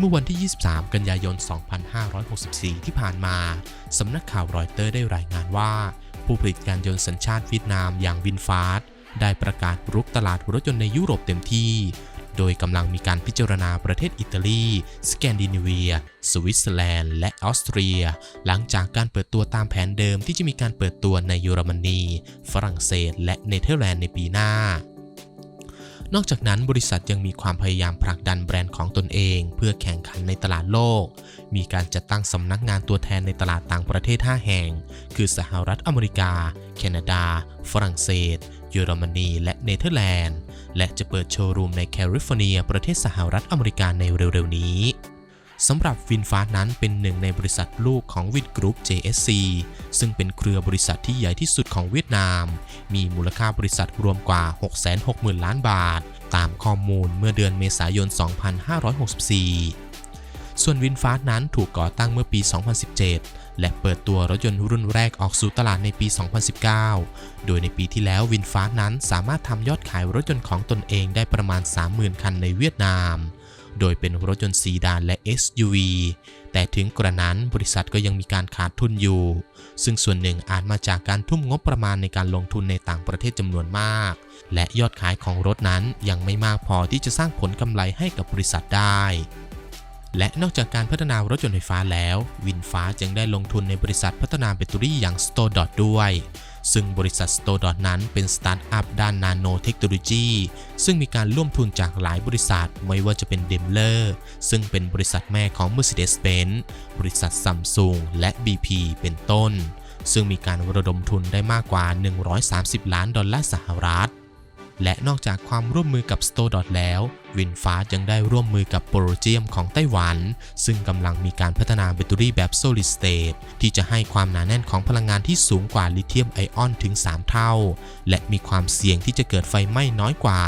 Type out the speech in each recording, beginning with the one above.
เมื่อวันที่ 23 กันยายน 2564 ที่ผ่านมา สำนักข่าวรอยเตอร์ได้รายงานว่า ผู้ผลิตยานยนต์สัญชาติเวียดนามอย่างวินฟาสได้ประกาศรุกตลาดรถยนต์ในยุโรปเต็มที่ โดยกำลังมีการพิจารณาประเทศอิตาลี สแกนดิเนเวีย สวิตเซอร์แลนด์ และออสเตรีย หลังจากการเปิดตัวตามแผนเดิมที่จะมีการเปิดตัวในเยอรมนี ฝรั่งเศส และเนเธอร์แลนด์ในปีหน้า นอกจากนั้นบริษัทยังมีความพยายามผลักดันแบรนด์ของตนเอง เพื่อแข่งขันในตลาดโลก มีการจัดตั้งสำนักงานตัวแทนในตลาดต่างประเทศ 5 แห่ง คือสหรัฐอเมริกา แคนาดา ฝรั่งเศส เยอรมนี และเนเธอร์แลนด์ และจะเปิดโชว์รูมในแคลิฟอร์เนีย ประเทศสหรัฐอเมริกาในเร็วๆนี้ สำหรับวินฟ้าสนั้นเป็นหนึ่งในบริษัทลูกของวินกรุ๊ป JSC ซึ่งเป็นเครือบริษัทที่ใหญ่ที่สุดของเวียดนาม มีมูลค่าบริษัทรวมกว่า 660,000 ล้านบาท ตามข้อมูลเมื่อเดือนเมษายน 2564 ส่วนวินฟ้าสนั้นถูกก่อตั้งเมื่อปี 2017 และเปิดตัวรถยนต์รุ่นแรกออกสู่ตลาดในปี 2019 โดยในปีที่แล้ววินฟ้าสนั้นสามารถทำยอดขายรถยนต์ของตนเองได้ประมาณ 30,000 คันในเวียดนาม โดยเป็นรถยนต์ซีดานและ SUV แต่ถึงกระนั้นบริษัทก็ยังมีการขาดทุนอยู่ ซึ่งส่วนหนึ่งอาจมาจากการทุ่มงบประมาณในการลงทุนในต่างประเทศจำนวนมาก และยอดขายของรถนั้นยังไม่มากพอที่จะสร้างผลกำไรให้กับบริษัทได้และนอกจากการพัฒนารถยนต์ไฟฟ้าแล้ว วินฟ้าจึงได้ลงทุนในบริษัทพัฒนาแบตเตอรี่อย่าง s t o r e ด้วย ซึ่งบริษัท s t o r e นั้นเป็นสตาร์ทอัพด้านนาโนเทคโนโลยีซึ่งมีการร่วมทุนจากหลายบริษัทไม่ว่าจะเป็นดีมเลอร์ซึ่งเป็นบริษัทแม่ของ Mercedes-Benz บริษัทซัมซุงและ BP เป็นต้น ซึ่งมีการระดมทุนได้มากกว่า 130 ล้านดอลลาร์สหรัฐ และนอกจากความร่วมมือกับ s t o r e แล้ววินฟ้ายังได้ร่วมมือกับโปรเจียมของไต้หวัน ซึ่งกำลังมีการพัฒนาแบตเตอรี่แบบ solid state ที่จะให้ความหนาแน่นของพลังงานที่สูงกว่าลิเธียมไอออนถึง 3 เท่า และมีความเสี่ยงที่จะเกิดไฟไหม้น้อยกว่า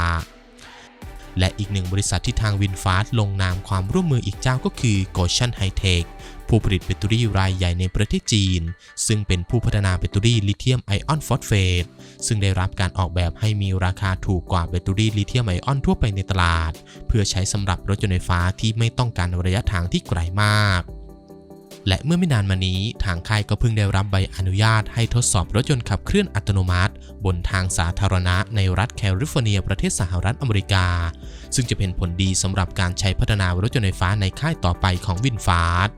และอีกหนึ่งบริษัทที่ทางวินฟาลงนามความร่วมมืออีกเจ้าก็คือ Goshen High-Tech ผู้ผลิตแบตเตอรี่รายใหญ่ในประเทศจีน ซึ่งเป็นผู้พัฒนาแบตเตอรี่ลิเธียมไอออนฟอสเฟต ซึ่งได้รับการออกแบบให้มีราคาถูกกว่าแบตเตอรี่ลิเธียมไอออนทั่วไปในตลาด เพื่อใช้สำหรับรถยนต์ไฟฟ้าที่ไม่ต้องการระยะทางที่ไกลมากและเมื่อไม่นานมานี้ทางค่ายก็เพิ่งได้รับใบอนุญาตให้ทดสอบรถยนต์ขับเคลื่อนอัตโนมัติ บนทางสาธารณะในรัฐแคลิฟอร์เนียประเทศสหรัฐอเมริกา ซึ่งจะเป็นผลดีสำหรับการใช้พัฒนารถยนต์ไฟฟ้าในค่ายต่อไปของวินฟาส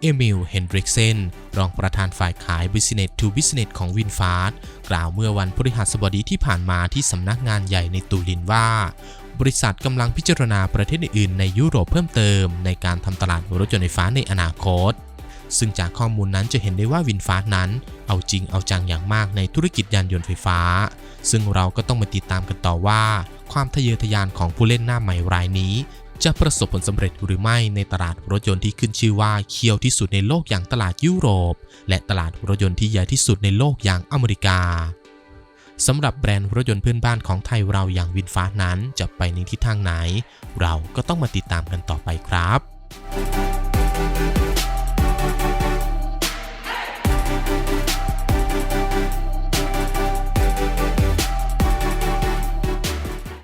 เอมิล เฮนดริกเซน รองประธานฝ่ายขาย Business to Business ของวินฟาสกล่าวเมื่อวันพฤหัสบดีที่ผ่านมาที่สำนักงานใหญ่ในตูลินว่า บริษัทกำลังพิจารณาประเทศอื่นในยุโรปเพิ่มเติม ในการทำตลาดรถยนต์ไฟฟ้าในอนาคต ซึ่งจากข้อมูลนั้นจะเห็นได้ว่าวินฟาสนั้น เอาจริงเอาจังอย่างมากในธุรกิจยานยนต์ไฟฟ้า ซึ่งเราก็ต้องมาติดตามกันต่อว่า ความทะเยอทะยานของผู้เล่นหน้าใหม่รายนี้ จะประสบผลสำเร็จหรือไม่ในตลาดรถยนต์ที่ขึ้นชื่อว่าเคี่ยวที่สุดในโลกอย่างตลาดยุโรป และตลาดรถยนต์ที่ใหญ่ที่สุดในโลกอย่างอเมริกาสำหรับแบรนด์รถยนต์เพื่อนบ้านของไทยเราอย่างวินฟ้านั้นจะไปในทิศทางไหน เราก็ต้องมาติดตามกันต่อไปครับ